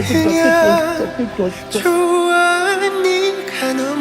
그냥 좋아 네가 너